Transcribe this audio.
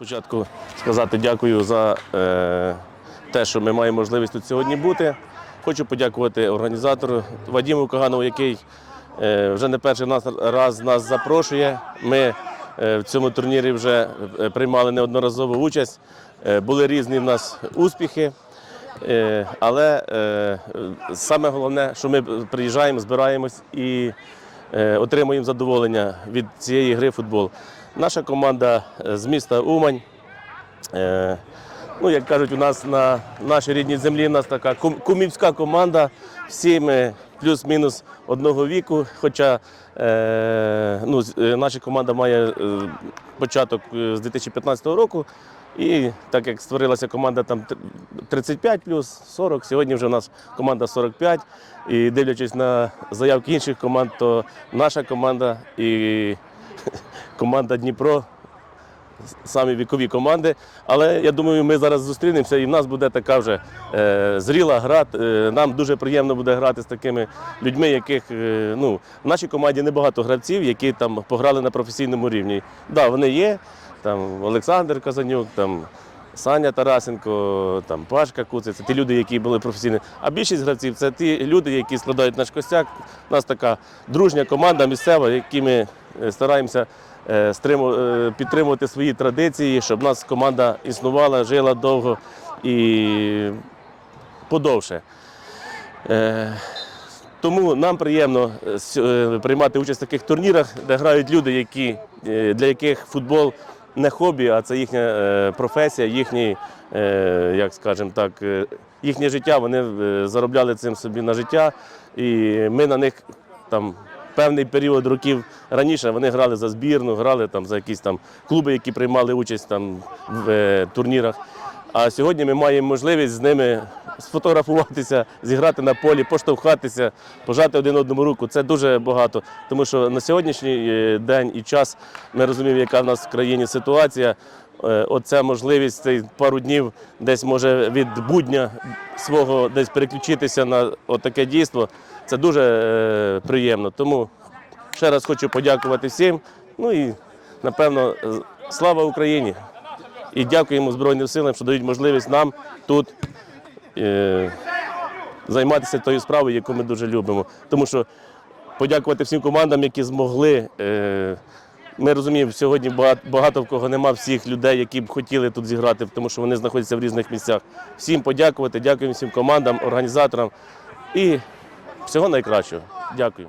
Спочатку сказати дякую за е, те, що ми маємо можливість тут сьогодні бути. Хочу подякувати організатору Вадиму Каганову, який е, вже не перший нас, раз нас запрошує. Ми е, в цьому турнірі вже е, приймали неодноразову участь. Е, були різні в нас успіхи. Е, Але е, саме головне, що ми приїжджаємо, збираємось і е, отримуємо задоволення від цієї гри футбол. Наша команда е, з міста Умань. Е, Ну, як кажуть, у нас на нашій рідній землі у нас така кумівська команда. Всі ми плюс-мінус одного віку. Хоча е, ну, наша команда має початок з 2015 року. І так як створилася команда там 35 плюс 40, сьогодні вже у нас команда 45. І дивлячись на заявки інших команд, то наша команда і команда Дніпро самі вікові команди. Але я думаю, ми зараз зустрінемося і в нас буде така вже е, зріла гра. Е, нам дуже приємно буде грати з такими людьми, яких е, ну, в нашій команді небагато гравців, які там пограли на професійному рівні. Да, вони є. Там Олександр Казанюк, там Саня Тарасенко, там Пашка Куцик, це ті люди, які були професійні. А більшість гравців це ті люди, які складають наш костяк. У нас така дружня команда місцева, які ми е, стараємося е, е, підтримувати свої традиції, щоб нас команда існувала, жила довго і подовше. Тому нам приємно приймати участь в таких турнірах, де грають люди, які, для яких футбол не хобі, а це їхня е, професія, їхній, е, як скажемо так, е, їхнє життя. Вони заробляли цим собі на життя. І ми на них там певний період років раніше вони грали за збірну, грали там за якісь там клуби, які приймали участь там в турнірах. А сьогодні ми маємо можливість з ними сфотографуватися, зіграти на полі, поштовхатися, пожати один одному руку. Це дуже багато. Тому що на сьогоднішній е, день і час ми розуміємо, яка в нас в країні ситуація. Е, Оця можливість цей пару днів десь може від будня свого десь переключитися на таке дійство. Це дуже е, приємно. Тому ще раз хочу подякувати всім. Ну і напевно, слава Україні! І дякуємо Збройним силам, що дають можливість нам тут е, займатися тою справою, яку ми дуже любимо. Тому що подякувати всім командам, які змогли. Е, ми розуміємо, сьогодні багато, в кого нема всіх людей, які б хотіли тут зіграти, тому що вони знаходяться в різних місцях. Всім подякувати, дякуємо всім командам, організаторам і всього найкращого. Дякую.